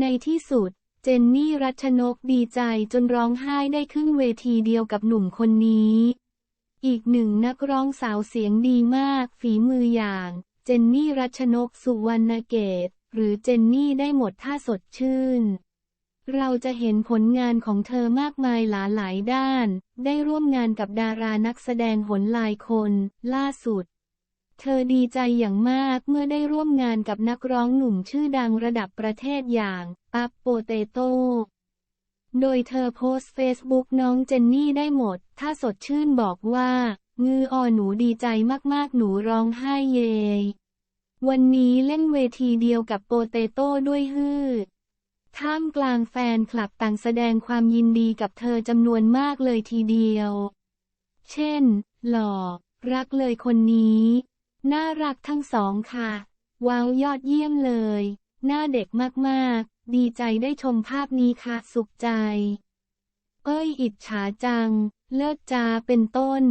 ในที่สุด เจนนี่รัชนกดีใจจนร้องไห้ได้ขึ้นเวทีเดียวกับหนุ่มคนนี้ อีกหนึ่งนักร้องสาวเสียงดีมาก ฝีมืออย่าง เจนนี่รัชนกสุวรรณเกต หรือเจนนี่ได้หมดท่าสดชื่น เราจะเห็นผลงานของเธอมากมายหลาหลายด้าน ได้ร่วมงานกับดารานักแสดงหนหลายคน ล่าสุด เธอดีใจอย่างมากเมื่อได้ร่วมงานกับนักร้องหนุ่มชื่อดังระดับประเทศอย่าง ปั๊บโปเตโต้ โดยเธอโพสเฟซบุ๊กน้องเจนนี่ได้หมด ถ้าสดชื่นบอกว่า งือออหนูดีใจมากๆหนูร้องไห้เยยวันนี้เล่นเวทีเดียวกับโปเตโต้ด้วยฮือท่ามกลางแฟนคลับต่างแสดงความยินดีกับเธอจำนวนมากเลยทีเดียว เช่น หล่อ รักเลยคนนี้ น่ารักทั้งสองค่ะ ว้าวยอดเยี่ยมเลย หน้าเด็กมากๆ ดีใจได้ชมภาพนี้ค่ะ สุขใจ เอ้ยอิจฉาจัง เลิศจาเป็นต้น